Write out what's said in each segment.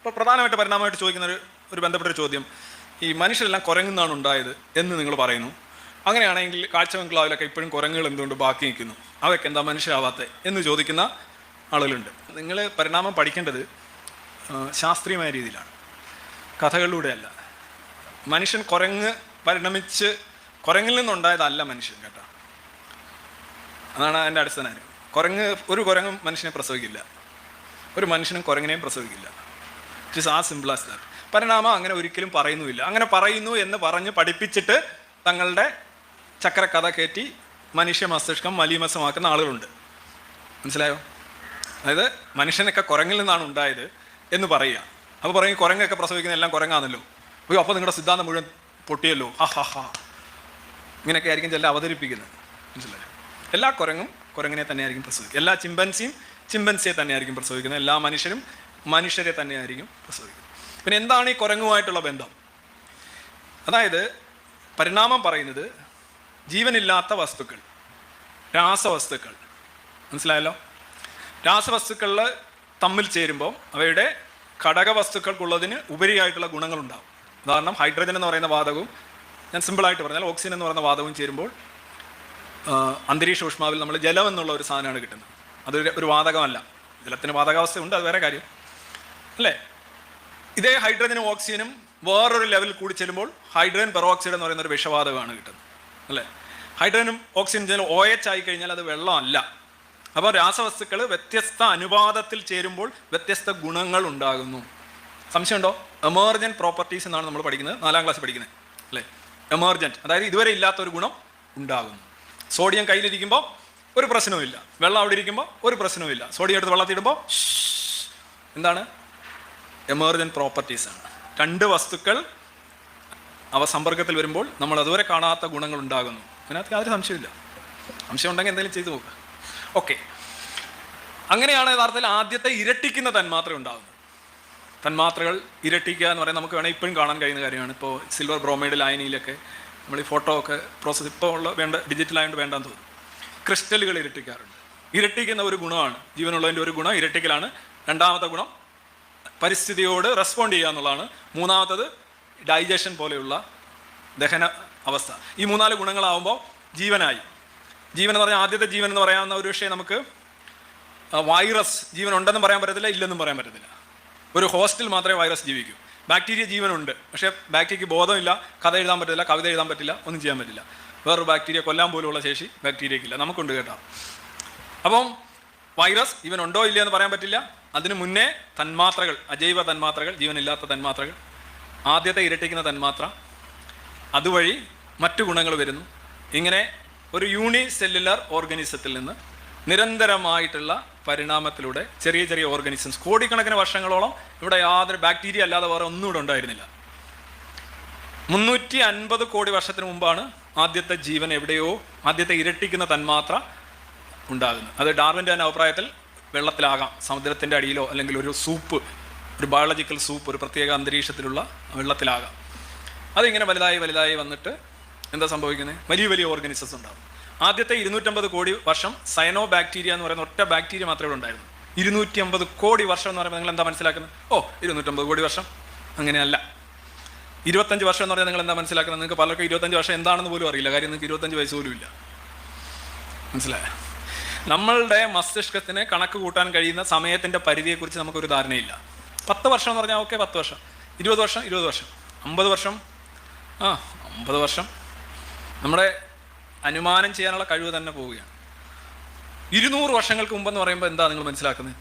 ഇപ്പോൾ പ്രധാനമായിട്ട് പരിണാമമായിട്ട് ചോദിക്കുന്ന ഒരു ഒരു ബന്ധപ്പെട്ട ചോദ്യം. ഈ മനുഷ്യരെല്ലാം കുരങ്ങുന്നാണ് ഉണ്ടായത് എന്ന് നിങ്ങൾ പറയുന്നു. അങ്ങനെയാണെങ്കിൽ കാഴ്ച ബംഗ്ലാവിലൊക്കെ ഇപ്പോഴും കുരങ്ങുകൾ എന്തുകൊണ്ട് ബാക്കി നിൽക്കുന്നു? അവയൊക്കെ എന്താ മനുഷ്യരാവാത്തത് എന്ന് ചോദിക്കുന്ന ആളുകളുണ്ട്. നിങ്ങൾ പരിണാമം പഠിക്കേണ്ടത് ശാസ്ത്രീയമായ രീതിയിലാണ്. കഥകളിലൂടെയല്ല. മനുഷ്യൻ കുരങ്ങ് പരിണമിച്ച് കുരങ്ങിൽ നിന്നുണ്ടായതല്ല മനുഷ്യൻ കേട്ടോ. അതാണ് അതിന്റെ അടിസ്ഥാനം കുരങ്ങ് ഒരു കുരങ്ങും മനുഷ്യനെ പ്രസവിക്കില്ല. ഒരു മനുഷ്യനും കുരങ്ങിനെയും പ്രസവിക്കില്ല. It is a simple as that പരിണാമം അങ്ങനെ ഒരിക്കലും പറയുന്നുമില്ല. അങ്ങനെ പറയുന്നു എന്ന് പറഞ്ഞ് പഠിപ്പിച്ചിട്ട് തങ്ങളുടെ ചക്രക്കഥ കയറ്റി മനുഷ്യ മസ്തിഷ്കം മലീമസമാക്കുന്ന ആളുകളുണ്ട്. മനസ്സിലായോ? അതായത് മനുഷ്യനൊക്കെ കുരങ്ങിൽ നിന്നാണ് ഉണ്ടായത് എന്ന് പറയുക. അപ്പോൾ പറയും കുരങ്ങൊക്കെ പ്രസവിക്കുന്ന എല്ലാം കുരങ്ങാണല്ലോ. അയ്യോ അപ്പോൾ നിങ്ങളുടെ സിദ്ധാന്തം മുഴുവൻ പൊട്ടിയല്ലോ. ഹാ ഹാ ഹാ. ഇങ്ങനെയൊക്കെ ആയിരിക്കും ചില അവതരിപ്പിക്കുന്നത്. മനസ്സിലായോ? എല്ലാ കുരങ്ങും കുരങ്ങിനെ തന്നെയായിരിക്കും പ്രസവിക്കുക എല്ലാ ചിമ്പൻസിയും ചിമ്പൻസിയെ തന്നെയായിരിക്കും പ്രസവിക്കുന്നത്. എല്ലാ മനുഷ്യരും മനുഷ്യരെ തന്നെയായിരിക്കും പ്രസവിക്കുന്നത്. പിന്നെ എന്താണ് ഈ കുരങ്ങുമായിട്ടുള്ള ബന്ധം? അതായത് പരിണാമം പറയുന്നത് ജീവനില്ലാത്ത വസ്തുക്കൾ രാസവസ്തുക്കൾ. മനസ്സിലായല്ലോ? രാസവസ്തുക്കളിൽ തമ്മിൽ ചേരുമ്പോൾ അവയുടെ ഘടകവസ്തുക്കൾക്കുള്ളതിന് ഉപരിയായിട്ടുള്ള ഗുണങ്ങളുണ്ടാവും. ഉദാഹരണം ഹൈഡ്രജൻ എന്ന് പറയുന്ന വാതകവും ഞാൻ സിമ്പിളായിട്ട് പറഞ്ഞാൽ ഓക്സിജൻ എന്ന് പറയുന്ന വാതകവും ചേരുമ്പോൾ അന്തരീക്ഷ ഊഷ്മാവിൽ നമ്മൾ ജലം എന്നുള്ള ഒരു സാധനമാണ് കിട്ടുന്നത്. അതൊരു ഒരു വാതകമല്ല. ജലത്തിന് വാതകാവസ്ഥ ഉണ്ട് അത് വേറെ കാര്യം. അല്ലേ? ഇതേ ഹൈഡ്രജനും ഓക്സിജനും വേറൊരു ലെവലിൽ കൂടി ചെല്ലുമ്പോൾ ഹൈഡ്രജൻ പെറോക്സൈഡ് എന്ന് പറയുന്ന ഒരു വിഷവാതകമാണ് കിട്ടുന്നത്. അല്ലേ? ഹൈഡ്രജനും ഓക്സിജനും ഒ എച്ച് ആയി കഴിഞ്ഞാൽ അത് വെള്ളമല്ല. അപ്പോൾ രാസവസ്തുക്കൾ വ്യത്യസ്ത അനുപാതത്തിൽ ചേരുമ്പോൾ വ്യത്യസ്ത ഗുണങ്ങൾ ഉണ്ടാകുന്നു. സംശയമുണ്ടോ? എമർജന്റ് പ്രോപ്പർട്ടീസ് എന്നാണ് നമ്മൾ പഠിക്കുന്നത്. നാലാം ക്ലാസ് പഠിക്കുന്നത്. അല്ലേ? എമർജന്റ് അതായത് ഇതുവരെ ഇല്ലാത്ത ഒരു ഗുണം ഉണ്ടാകുന്നു. സോഡിയം കയ്യിലിരിക്കുമ്പോൾ ഒരു പ്രശ്നവുമില്ല. വെള്ളം അവിടെ ഇരിക്കുമ്പോൾ ഒരു പ്രശ്നവുമില്ല. സോഡിയം എടുത്ത് വെള്ളത്തിടുമ്പോൾ എന്താണ്? എമർജന്റ് പ്രോപ്പർട്ടീസ് ആണ്. രണ്ട് വസ്തുക്കൾ അവ സമ്പർക്കത്തിൽ വരുമ്പോൾ നമ്മൾ അതുവരെ കാണാത്ത ഗുണങ്ങൾ ഉണ്ടാകുന്നു. അതിനകത്ത് യാതൊരു സംശയമില്ല സംശയം ഉണ്ടെങ്കിൽ എന്തെങ്കിലും ചെയ്തു നോക്കുക ഓക്കെ അങ്ങനെയാണ് യഥാർത്ഥത്തിൽ ആദ്യത്തെ ഇരട്ടിക്കുന്ന തന്മാത്ര ഉണ്ടാകുന്നത്. തന്മാത്രകൾ ഇരട്ടിക്കുക എന്ന് പറയുന്നത് നമുക്ക് വേണമെങ്കിൽ ഇപ്പോഴും കാണാൻ കഴിയുന്ന കാര്യമാണ്. ഇപ്പോൾ സിൽവർ ബ്രോമൈഡ് ലായനിയിലൊക്കെ നമ്മൾ ഈ ഫോട്ടോ ഒക്കെ പ്രോസസ്സ് ഇപ്പോൾ ഉള്ള വേണ്ട ഡിജിറ്റൽ ആയതുകൊണ്ട് വേണ്ടാന്ന് തോന്നും. ക്രിസ്റ്റലുകൾ ഇരട്ടിക്കാറുണ്ട്. ഇരട്ടിക്കുന്ന ഒരു ഗുണമാണ്. ജീവനുള്ളതിന്റെ ഒരു ഗുണം ഇരട്ടിക്കലാണ്. രണ്ടാമത്തെ ഗുണം പരിസ്ഥിതിയോട് റെസ്പോണ്ട് ചെയ്യുക എന്നുള്ളതാണ് മൂന്നാമത്തത് ഡൈജഷൻ പോലെയുള്ള ദഹന അവസ്ഥ. ഈ മൂന്നാൽ ഗുണങ്ങളാവുമ്പോൾ ജീവനായി. ജീവൻ എന്ന് പറഞ്ഞാൽ ആദ്യത്തെ ജീവൻ എന്ന് പറയാവുന്ന ഒരു വിഷയം നമുക്ക് വൈറസ് ജീവൻ ഉണ്ടെന്നും പറയാൻ പറ്റത്തില്ല ഇല്ലെന്നും പറയാൻ പറ്റത്തില്ല. ഒരു ഹോസ്റ്റൽ മാത്രമേ വൈറസ് ജീവിക്കൂ. ബാക്ടീരിയ ജീവനുണ്ട് പക്ഷേ ബാക്ടീരിയക്ക് ബോധമില്ല കഥ എഴുതാൻ പറ്റില്ല കവിത എഴുതാൻ പറ്റില്ല ഒന്നും ചെയ്യാൻ പറ്റില്ല. വേറൊരു ബാക്ടീരിയ കൊല്ലാൻ പോലുള്ള ശേഷി ബാക്ടീരിയക്കില്ല നമുക്കുണ്ട് കേട്ടോ. അപ്പം വൈറസ് ജീവൻ ഉണ്ടോ ഇല്ലയോ എന്ന് പറയാൻ പറ്റില്ല. അതിനു മുന്നേ തന്മാത്രകൾ അജൈവ തന്മാത്രകൾ ജീവനില്ലാത്ത തന്മാത്രകൾ ആദ്യത്തെ ഇരട്ടിക്കുന്ന തന്മാത്ര അതുവഴി മറ്റു ഗുണങ്ങൾ വരുന്നു. ഇങ്ങനെ ഒരു യൂണി സെല്ലുലാർ ഓർഗനിസത്തിൽ നിന്ന് നിരന്തരമായിട്ടുള്ള പരിണാമത്തിലൂടെ ചെറിയ ചെറിയ ഓർഗനിസംസ് കോടിക്കണക്കിന് വർഷങ്ങളോളം ഇവിടെ യാതൊരു ബാക്ടീരിയ അല്ലാതെ വേറെ ഒന്നും ഇവിടെ ഉണ്ടായിരുന്നില്ല. മുന്നൂറ്റി അൻപത് കോടി വർഷത്തിന് മുമ്പാണ് ആദ്യത്തെ ജീവൻ എവിടെയോ ആദ്യത്തെ ഇരട്ടിക്കുന്ന തന്മാത്ര ഉണ്ടാകുന്നത്. അത് ഡാർവിന്റെ അഭിപ്രായത്തിൽ വെള്ളത്തിലാകാം. സമുദ്രത്തിന്റെ അടിയിലോ അല്ലെങ്കിൽ ഒരു സൂപ്പ് ഒരു ബയോളജിക്കൽ സൂപ്പ് ഒരു പ്രത്യേക അന്തരീക്ഷത്തിലുള്ള വെള്ളത്തിലാകാം. അതിങ്ങനെ വലുതായി വലുതായി വന്നിട്ട് എന്താ സംഭവിക്കുന്നത് വലിയ വലിയ ഓർഗനിസസ് ഉണ്ടാകും ആദ്യത്തെ ഇരുന്നൂറ്റമ്പത് കോടി വർഷം സയനോ ബാക്ടീരിയ എന്ന് പറയുന്ന ഒറ്റ ബാക്ടീരിയ മാത്രമേ ഉണ്ടായിരുന്നു ഇരുന്നൂറ്റി അമ്പത് കോടി വർഷം എന്ന് പറയുമ്പോൾ നിങ്ങൾ എന്താ മനസ്സിലാക്കുന്നത്? ഓ ഇരുന്നൂറ്റമ്പത് കോടി വർഷം. അങ്ങനെയല്ല. ഇരുപത്തഞ്ച് വർഷം എന്ന് പറയുന്നത് നിങ്ങൾ എന്താ മനസ്സിലാക്കുന്നത്? നിങ്ങൾക്ക് പലർക്കും ഇരുപത്തഞ്ച് വർഷം എന്താണെന്ന് പോലും അറിയില്ല. കാര്യം നിങ്ങൾക്ക് ഇരുപത്തഞ്ച് വയസ്സ് പോലും ഇല്ല. മനസ്സിലായോ? നമ്മളുടെ മസ്തിഷ്കത്തിന് കണക്ക് കൂട്ടാൻ കഴിയുന്ന സമയത്തിന്റെ പരിധിയെക്കുറിച്ച് നമുക്കൊരു ധാരണയില്ല. പത്ത് വർഷം എന്ന് പറഞ്ഞാൽ ഓക്കെ പത്ത് വർഷം. ഇരുപത് വർഷം ഇരുപത് വർഷം. അമ്പത് വർഷം. ആ അമ്പത് വർഷം. നമ്മുടെ അനുമാനം ചെയ്യാനുള്ള കഴിവ് തന്നെ പോവുകയാണ്. ഇരുന്നൂറ് വർഷങ്ങൾക്ക് മുമ്പെന്ന് പറയുമ്പോൾ എന്താ നിങ്ങൾ മനസ്സിലാക്കുന്നത്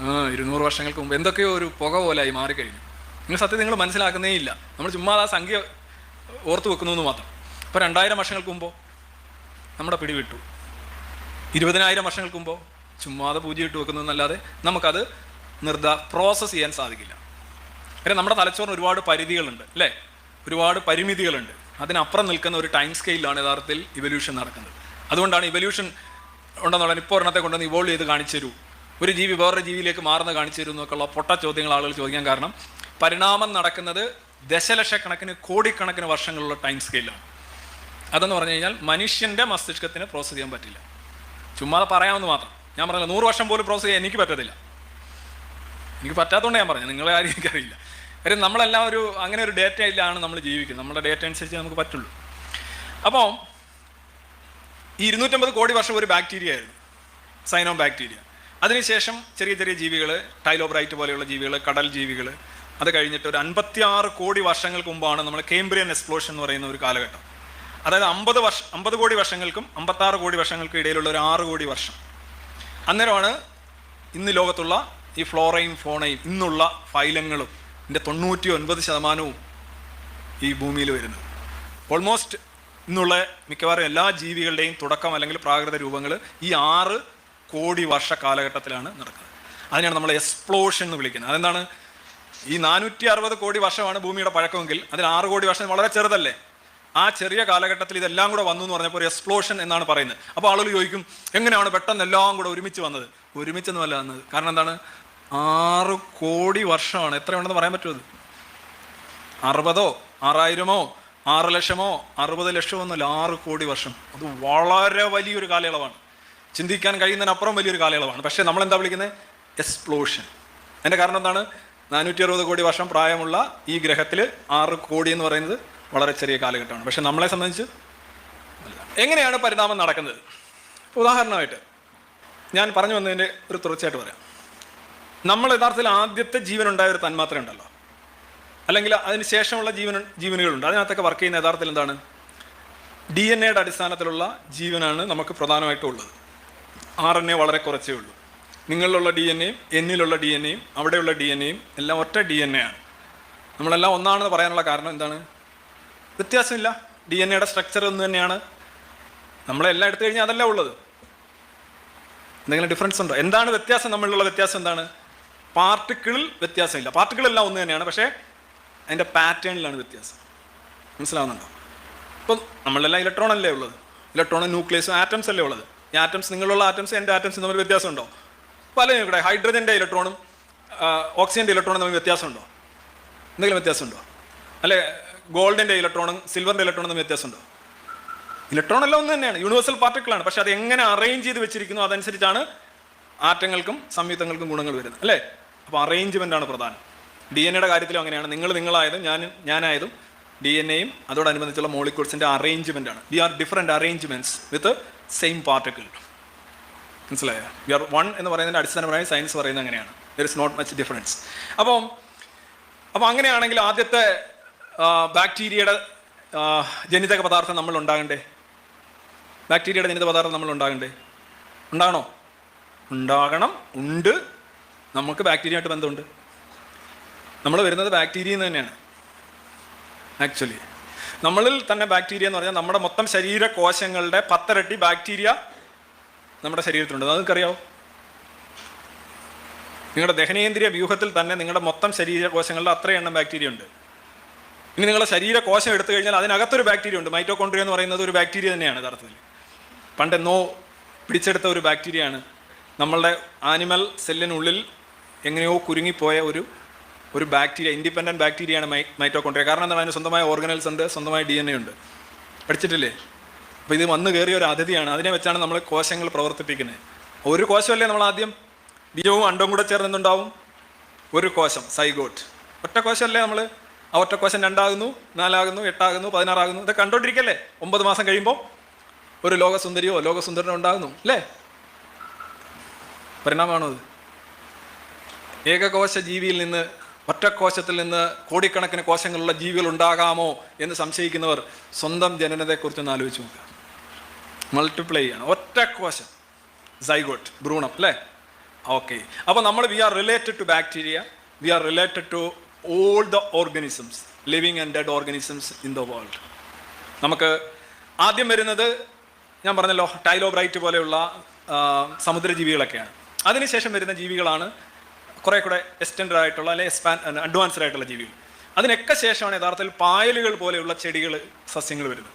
ആ ഇരുന്നൂറ് വർഷങ്ങൾക്ക് മുമ്പ് എന്തൊക്കെയോ ഒരു പുക പോലായി മാറിക്കഴിഞ്ഞു. നിങ്ങൾ സത്യം നിങ്ങൾ മനസ്സിലാക്കുന്നേ ഇല്ല. നമ്മൾ ചുമ്മാ ആ സംഖ്യ ഓർത്ത് വെക്കുന്നു മാത്രം. അപ്പോൾ രണ്ടായിരം വർഷങ്ങൾക്ക് മുമ്പോ നമ്മുടെ പിടി വിട്ടു. ഇരുപതിനായിരം വർഷങ്ങൾക്ക് മുമ്പോ ചുമ്മാതെ പൂജയിട്ട് ഇട്ട് വെക്കുന്നു എന്നല്ലാതെ നമുക്കത് നിർദ്ദ പ്രോസസ്സ് ചെയ്യാൻ സാധിക്കില്ല. കാര്യം നമ്മുടെ തലച്ചോറിന് ഒരുപാട് പരിധികളുണ്ട് അല്ലേ? ഒരുപാട് പരിമിതികളുണ്ട്. അതിനപ്പുറം നിൽക്കുന്ന ഒരു ടൈം സ്കെയിലാണ് യഥാർത്ഥത്തിൽ ഇവല്യൂഷൻ നടക്കുന്നത്. അതുകൊണ്ടാണ് ഇവല്യൂഷൻ ഉണ്ടെന്നുള്ള ഇപ്പോൾ ഒരെണ്ണത്തെ കൊണ്ടുവന്ന് ഇവോൾവ് ചെയ്ത് കാണിച്ചു തരൂ ഒരു ജീവി വേറൊരു ജീവിയിലേക്ക് മാറുന്ന കാണിച്ചു തരൂ എന്നൊക്കെയുള്ള പൊട്ട ചോദ്യങ്ങൾ ആളുകൾ ചോദിക്കാൻ കാരണം പരിണാമം നടക്കുന്നത് ദശലക്ഷക്കണക്കിന് കോടിക്കണക്കിന് വർഷങ്ങളുള്ള ടൈം സ്കെയിലാണ് അതെന്ന് പറഞ്ഞു കഴിഞ്ഞാൽ മനുഷ്യന്റെ മസ്തിഷ്കത്തിന് പ്രോസസ് ചെയ്യാൻ പറ്റില്ല. ചുമ്മാതെ പറയാമെന്ന് മാത്രം. ഞാൻ പറഞ്ഞില്ല നൂറ് വർഷം പോലും പ്രോസസ് ചെയ്യാൻ എനിക്ക് പറ്റത്തില്ല. എനിക്ക് പറ്റാത്തതുകൊണ്ട് ഞാൻ പറഞ്ഞു നിങ്ങളെ ആരും എനിക്കറിയില്ല. കാര്യം നമ്മളെല്ലാം ഒരു അങ്ങനെ ഒരു ഡേറ്റയിലാണ് നമ്മൾ ജീവിക്കുന്നത്. നമ്മുടെ ഡേറ്റ അനുസരിച്ച് നമുക്ക് പറ്റുള്ളൂ. അപ്പോൾ ഈ ഇരുന്നൂറ്റമ്പത് കോടി വർഷം ഒരു ബാക്ടീരിയ ആയിരുന്നു. സൈനോ ബാക്ടീരിയ അതിനുശേഷം ചെറിയ ചെറിയ ജീവികൾ ടൈലോബ്രൈറ്റ് പോലെയുള്ള ജീവികൾ കടൽ ജീവികൾ അത് കഴിഞ്ഞിട്ട് ഒരു അൻപത്തിയാറ് കോടി വർഷങ്ങൾക്ക് മുമ്പാണ് നമ്മൾ കേംബ്രിയൻ എക്സ്പ്ലോഷൻ എന്ന് പറയുന്ന ഒരു കാലഘട്ടം. അതായത് അമ്പത് വർഷ അമ്പത് കോടി വർഷങ്ങൾക്കും അമ്പത്താറ് കോടി വർഷങ്ങൾക്കും ഇടയിലുള്ള ഒരു ആറ് കോടി വർഷം. അന്നേരമാണ് ഇന്ന് ലോകത്തുള്ള ഈ ഫ്ലോറയും ഫോണയും ഇന്നുള്ള ഫൈലങ്ങളും ഇതിന്റെ തൊണ്ണൂറ്റി ഒൻപത് ശതമാനവും ഈ ഭൂമിയിൽ വരുന്നത്. ഓൾമോസ്റ്റ് ഇന്നുള്ള മിക്കവാറും എല്ലാ ജീവികളുടെയും തുടക്കം അല്ലെങ്കിൽ പ്രാകൃത രൂപങ്ങൾ ഈ ആറ് കോടി വർഷ കാലഘട്ടത്തിലാണ് നടക്കുന്നത്. അതിനാണ് നമ്മൾ എക്സ്പ്ലോഷൻ എന്ന് വിളിക്കുന്നത്. അതെന്താണ്? ഈ നാനൂറ്റി അറുപത് കോടി വർഷമാണ് ഭൂമിയുടെ പഴക്കമെങ്കിൽ അതിൽ ആറ് കോടി വർഷം വളരെ ചെറുതല്ലേ? ആ ചെറിയ കാലഘട്ടത്തിൽ ഇതെല്ലാം കൂടെ വന്നു എന്ന് പറഞ്ഞപ്പോൾ ഒരു എക്സ്പ്ലോഷൻ എന്നാണ് പറയുന്നത്. അപ്പോൾ ആളുകൾ ചോദിക്കും എങ്ങനെയാണ് പെട്ടെന്ന് എല്ലാം കൂടെ ഒരുമിച്ച് വന്നത്? ഒരുമിച്ചൊന്നുമല്ല വന്നത്. കാരണം എന്താണ്? ആറ് കോടി വർഷമാണ്. എത്രയുണ്ടെന്ന് പറയാൻ പറ്റുമോ അത്? അറുപതോ ആറായിരമോ ആറ് ലക്ഷമോ അറുപത് ലക്ഷമോ ഒന്നുമല്ല ആറ് കോടി വർഷം. അത് വളരെ വലിയൊരു കാലയളവാണ്. ചിന്തിക്കാൻ കഴിയുന്നതിനപ്പുറം വലിയൊരു കാലയളവാണ്. പക്ഷേ നമ്മൾ എന്താ വിളിക്കുന്നത്? എക്സ്പ്ലോഷൻ അതിന്റെ കാരണം എന്താണ്? നാനൂറ്റി അറുപത് കോടി വർഷം പ്രായമുള്ള ഈ ഗ്രഹത്തിൽ ആറ് കോടി എന്ന് പറയുന്നത് വളരെ ചെറിയ കാലഘട്ടമാണ്. പക്ഷെ നമ്മളെ സംബന്ധിച്ച് എങ്ങനെയാണ് പരിണാമം നടക്കുന്നത്? ഉദാഹരണമായിട്ട് ഞാൻ പറഞ്ഞു വന്നതിന്റെ ഒരു തുടർച്ചയായിട്ട് പറയാം. നമ്മൾ യഥാർത്ഥത്തിൽ ആദ്യത്തെ ജീവനുണ്ടായ ഒരു തന്മാത്ര ഉണ്ടല്ലോ അല്ലെങ്കിൽ അതിന് ശേഷമുള്ള ജീവൻ ജീവനുകളുണ്ട്. അതിനകത്തൊക്കെ വർക്ക് ചെയ്യുന്ന യഥാർത്ഥത്തിൽ എന്താണ്? ഡി എൻ എയുടെ അടിസ്ഥാനത്തിലുള്ള ജീവനാണ് നമുക്ക് പ്രധാനമായിട്ടും ഉള്ളത്. ആർ എൻ എ വളരെ കുറച്ചേ ഉള്ളൂ. നിങ്ങളിലുള്ള ഡി എൻ എയും എന്നിലുള്ള ഡി എൻ എയും അവിടെയുള്ള ഡി എൻ എയും എല്ലാം ഒറ്റ ഡി എൻ എ ആണ്. നമ്മളെല്ലാം ഒന്നാണെന്ന് പറയാനുള്ള കാരണം എന്താണ്? വ്യത്യാസമില്ല. ഡി എൻ എയുടെ സ്ട്രക്ചർ ഒന്ന് തന്നെയാണ്. നമ്മളെല്ലാം എടുത്തു കഴിഞ്ഞാൽ അതല്ല ഉള്ളത്. എന്തെങ്കിലും ഡിഫറൻസ് ഉണ്ടോ? എന്താണ് വ്യത്യാസം? നമ്മളിലുള്ള വ്യത്യാസം എന്താണ്? പാർട്ടിക്കിളിൽ വ്യത്യാസമില്ല. പാർട്ടിക്കിളെല്ലാം ഒന്ന് തന്നെയാണ്. പക്ഷേ അതിന്റെ പാറ്റേണിലാണ് വ്യത്യാസം. മനസ്സിലാവുന്നുണ്ടോ? ഇപ്പം നമ്മളെല്ലാം ഇലക്ട്രോൺ അല്ലേ ഉള്ളത്? ഇലക്ട്രോണും ന്യൂക്ലിയസും ആറ്റംസ് അല്ലേ ഉള്ളത്? ഈ ആറ്റംസ് നിങ്ങളുള്ള ആറ്റംസ് എന്റെ ആറ്റംസും തമ്മിൽ വ്യത്യാസമുണ്ടോ പല ഇവിടെ ഹൈഡ്രജന്റെ ഇലക്ട്രോണും ഓക്സിജന്റെ ഇലക്ട്രോണും തമ്മിൽ വ്യത്യാസമുണ്ടോ എന്തെങ്കിലും വ്യത്യാസമുണ്ടോ അല്ലെ? ഗോൾഡിന്റെ ഇലക്ട്രോണും സിൽവറിന്റെ ഇലക്ട്രോണും തമ്മിൽ വ്യത്യാസമുണ്ടോ? ഇലക്ട്രോൺ എല്ലാം ഒന്ന് തന്നെയാണ് യൂണിവേഴ്സൽ പാർട്ടിക്കിളാണ്. പക്ഷെ അത് എങ്ങനെ അറേഞ്ച് ചെയ്ത് വെച്ചിരിക്കുന്നു അതനുസരിച്ചാണ് ആറ്റങ്ങൾക്കും സംയുക്തങ്ങൾക്കും ഗുണങ്ങൾ വരുന്നത് അല്ലേ? അപ്പോൾ അറേഞ്ച്മെന്റ് ആണ് പ്രധാനം. ഡി എൻ എയുടെ കാര്യത്തിലും അങ്ങനെയാണ്. നിങ്ങൾ നിങ്ങളായതും ഞാൻ ഞാനായതും ഡി എൻ എയും അതോടനുബന്ധിച്ചുള്ള മോളിക്യൂൾസിന്റെ അറേഞ്ച്മെന്റ് ആണ്. We are different arrangements with same particle മനസ്സിലായോ? വി ആർ വൺ എന്ന് പറയുന്നതിന്റെ അടിസ്ഥാനപരമായി സയൻസ് പറയുന്നത് അങ്ങനെയാണ്. There is not much difference അപ്പം അപ്പോൾ അങ്ങനെയാണെങ്കിൽ ആദ്യത്തെ ബാക്ടീരിയയുടെ ജനിതക പദാർത്ഥം നമ്മൾ ഉണ്ടാകണ്ടേ? ബാക്ടീരിയയുടെ ജനിതക പദാർത്ഥം നമ്മൾ ഉണ്ടാകണ്ടേ? ഉണ്ടാകണോ? ഉണ്ടാകണം ഉണ്ട്. നമുക്ക് ബാക്ടീരിയയായിട്ട് ബന്ധമുണ്ട്. നമ്മൾ വരുന്നത് ബാക്ടീരിയയിൽ നിന്ന് തന്നെയാണ്. ആക്ച്വലി നമ്മളിൽ തന്നെ ബാക്ടീരിയ എന്ന് പറഞ്ഞാൽ നമ്മുടെ മൊത്തം ശരീര കോശങ്ങളുടെ പത്തരട്ടി ബാക്ടീരിയ നമ്മുടെ ശരീരത്തിലുണ്ട്. നിങ്ങൾക്കറിയാവോ? നിങ്ങളുടെ ദഹനേന്ദ്രിയ വ്യൂഹത്തിൽ തന്നെ നിങ്ങളുടെ മൊത്തം ശരീരകോശങ്ങളുടെ അത്രയും എണ്ണം ബാക്ടീരിയ ഉണ്ട്. ഇനി നിങ്ങളുടെ ശരീരകോശം എടുത്തു കഴിഞ്ഞാൽ അതിനകത്തൊരു ബാക്ടീരിയ ഉണ്ട്. മൈറ്റോകോൺട്രിയ എന്ന് പറയുന്നത് ഒരു ബാക്ടീരിയ തന്നെയാണ് യഥാർത്ഥത്തിൽ. പണ്ടെന്നോ പിടിച്ചെടുത്ത ഒരു ബാക്ടീരിയയാണ് നമ്മളുടെ ആനിമൽ സെല്ലിനുള്ളിൽ എങ്ങനെയോ കുരുങ്ങിപ്പോയ ഒരു ഒരു ബാക്ടീരിയ ഇൻഡിപെൻഡന്റ് ബാക്ടീരിയയാണ് മൈ മൈറ്റോകോൺട്രിയ കാരണം എന്താണ്? അതിന് സ്വന്തമായ ഓർഗനൽസ് ഉണ്ട് സ്വന്തമായ ഡി എൻ എ ഉണ്ട്. പഠിച്ചിട്ടില്ലേ? അപ്പോൾ ഇത് വന്നു കയറിയ ഒരു അതിഥിയാണ്. അതിനെ വെച്ചാണ് നമ്മൾ കോശങ്ങൾ പ്രവർത്തിപ്പിക്കുന്നത്. ഒരു കോശമല്ലേ നമ്മൾ ആദ്യം ബീജവും അണ്ടവും കൂടെ ചേർന്നുണ്ടാവും? ഒരു കോശം സൈഗോട്ട് ഒറ്റ കോശമല്ലേ നമ്മൾ ഒറ്റ കോശം രണ്ടാകുന്നു നാലാകുന്നു എട്ടാകുന്നു പതിനാറാകുന്നു. ഇതൊക്കെ കണ്ടോണ്ടിരിക്കല്ലേ? ഒമ്പത് മാസം കഴിയുമ്പോൾ ഒരു ലോകസുന്ദരിയോ ലോകസുന്ദരനോ ഉണ്ടാകുന്നു അല്ലേ? പരിണാമമാണോ അത് ഏകകോശ ജീവിയിൽ നിന്ന് ഒറ്റക്കോശത്തിൽ നിന്ന് കോടിക്കണക്കിന് കോശങ്ങളുള്ള ജീവികൾ ഉണ്ടാകാമോ എന്ന് സംശയിക്കുന്നവർ സ്വന്തം ജനനത്തെക്കുറിച്ചൊന്ന് ആലോചിച്ച് നോക്കുക. മൾട്ടിപ്ലൈ ചെയ്യണം. ഒറ്റക്കോശം കോശം സൈഗോട്ട് ഭ്രൂണം അല്ലേ? ഓക്കെ അപ്പോൾ നമ്മൾ we are related to bacteria we are related to all the organisms living and dead organisms in the world നമുക്ക് ആദ്യം വരുന്നത് ഞാൻ പറഞ്ഞല്ലോ ടൈലോബ്രൈറ്റ് പോലെയുള്ള സമുദ്രജീവികളൊക്കെയാണ്. അതിനുശേഷം വരുന്ന ജീവികളാണ് കുറേ കൂടെ എക്സ്റ്റൻഡ് ആയിട്ടുള്ള അല്ലെങ്കിൽ എക്സ്പാൻ അഡ്വാൻസ്ഡ് ആയിട്ടുള്ള ജീവികൾ. അതിനൊക്കെ ശേഷമാണ് യഥാർത്ഥത്തിൽ പായലുകൾ പോലെയുള്ള ചെടികൾ സസ്യങ്ങൾ വരുന്നത്.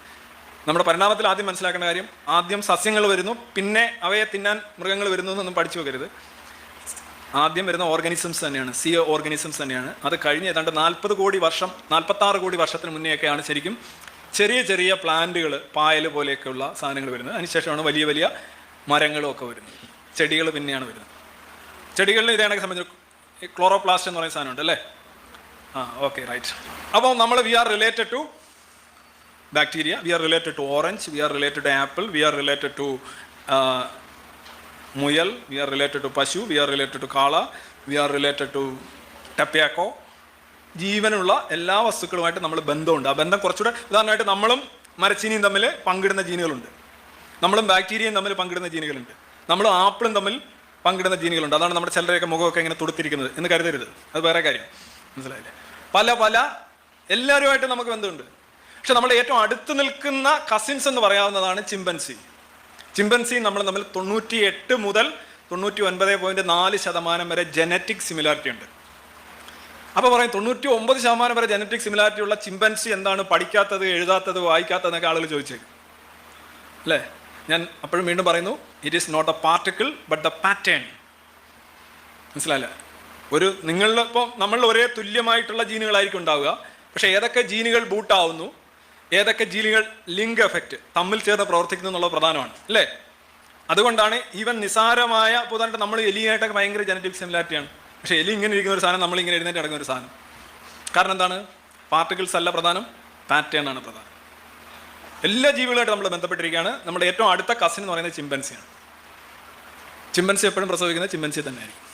നമ്മുടെ പരിണാമത്തിൽ ആദ്യം മനസ്സിലാക്കേണ്ട കാര്യം ആദ്യം സസ്യങ്ങൾ വരുന്നു പിന്നെ അവയെ തിന്നാൻ മൃഗങ്ങൾ വരുന്നു എന്നൊന്നും പഠിച്ചു വെക്കരുത്. ആദ്യം വരുന്ന ഓർഗനിസംസ് തന്നെയാണ്. സി ഓർഗനിസംസ് തന്നെയാണ്. അത് കഴിഞ്ഞ് ഏതാണ്ട് നാൽപ്പത് കോടി വർഷം നാൽപ്പത്താറ് കോടി വർഷത്തിന് മുന്നേയൊക്കെയാണ് ശരിക്കും ചെറിയ ചെറിയ പ്ലാന്റുകൾ പായൽ പോലെയൊക്കെയുള്ള സാധനങ്ങൾ വരുന്നത്. അതിനുശേഷമാണ് വലിയ വലിയ മരങ്ങളും ഒക്കെ വരുന്നത്. ചെടികൾ പിന്നെയാണ് വരുന്നത്. ചെടികളിൽ ഇതേ സംബന്ധിച്ച് ക്ലോറോപ്ലാസ്റ്റ് എന്ന് പറയുന്ന സാധനമുണ്ട് അല്ലേ? ആ ഓക്കെ റൈറ്റ് അപ്പോൾ നമ്മൾ we are related to bacteria we are related to orange we are related to apple we are related to മുയൽ വി ആർ റിലേറ്റഡ് ടു പശു വി ആർ റിലേറ്റഡ് ടു കാള we are related to tapioca ജീവനുള്ള എല്ലാ വസ്തുക്കളുമായിട്ട് നമ്മൾ ബന്ധമുണ്ട്. ആ ബന്ധം കുറച്ചുകൂടെ ഉദാഹരണമായിട്ട് നമ്മളും മരച്ചീനിയും തമ്മിൽ പങ്കിടുന്ന ജീനുകളുണ്ട്. നമ്മളും ബാക്ടീരിയയും തമ്മിൽ പങ്കിടുന്ന ജീനുകളുണ്ട്. നമ്മളും ആപ്പിളും തമ്മിൽ പങ്കിടുന്ന ജീനുകളുണ്ട്. അതാണ് നമ്മുടെ ചിലരെയൊക്കെ മുഖമൊക്കെ ഇങ്ങനെ തുടുത്തിരിക്കുന്നത് എന്ന് കരുതരുത്. അത് വേറെ കാര്യം. മനസ്സിലായില്ലേ? പല പല എല്ലാവരുമായിട്ട് നമുക്ക് ബന്ധമുണ്ട്. പക്ഷെ നമ്മൾ ഏറ്റവും അടുത്ത് നിൽക്കുന്ന കസിൻസ് എന്ന് പറയാവുന്നതാണ് ചിമ്പൻസി ചിമ്പൻസി നമ്മൾ തമ്മിൽ തൊണ്ണൂറ്റി എട്ട് മുതൽ തൊണ്ണൂറ്റി ഒൻപത് പോയിന്റ് നാല് ശതമാനം വരെ ജനറ്റിക് സിമിലാരിറ്റി ഉണ്ട്. അപ്പോൾ പറയും തൊണ്ണൂറ്റി ഒമ്പത് ശതമാനം വരെ ജനറ്റിക് സിമിലാരിറ്റി ഉള്ള ചിമ്പൻസി എന്താണ് പഠിക്കാത്തത് എഴുതാത്തത് വായിക്കാത്തതെന്നൊക്കെ ആളുകൾ ചോദിച്ചേക്കും. അല്ലേ? ഞാൻ അപ്പോഴും വീണ്ടും പറയുന്നു it is not a particle but the pattern മനസ്സിലായില്ല? ഒരു നിങ്ങളിൽ ഇപ്പോൾ നമ്മളിൽ ഒരേ തുല്യമായിട്ടുള്ള ജീനുകളായിരിക്കും ഉണ്ടാവുക. പക്ഷേ ഏതൊക്കെ ജീനുകൾ ബൂട്ടാവുന്നു ഏതൊക്കെ ജീനുകൾ ലിങ്ക് എഫക്റ്റ് തമ്മിൽ ചേർന്ന് പ്രവർത്തിക്കുന്നു എന്നുള്ളത് പ്രധാനമാണ് അല്ലേ? അതുകൊണ്ടാണ് ഈവൻ നിസാരമായ പൊതുവായിട്ട് നമ്മൾ എലിയായിട്ടൊക്കെ ഭയങ്കര ജനറ്റിക് സിമിലാരിറ്റിയാണ് പക്ഷേ എലി ഇങ്ങനെ ഇരിക്കുന്ന ഒരു സാധനം നമ്മൾ ഇങ്ങനെ എഴുന്നേറ്റ് നടക്കുന്ന ഒരു സാധനം. കാരണം എന്താണ്? പാർട്ടിക്കിൾസ് അല്ല പ്രധാനം പാറ്റേൺ ആണ് പ്രധാനം. എല്ലാ ജീവികളായിട്ട് നമ്മൾ ബന്ധപ്പെട്ടിരിക്കുകയാണ്. നമ്മുടെ ഏറ്റവും അടുത്ത കസിൻ എന്ന് പറയുന്നത് ചിമ്പൻസിയാണ് ചിമ്പൻസി എപ്പോഴും പ്രസവിക്കുന്നത് ചിമ്പൻസി തന്നെയായിരിക്കും.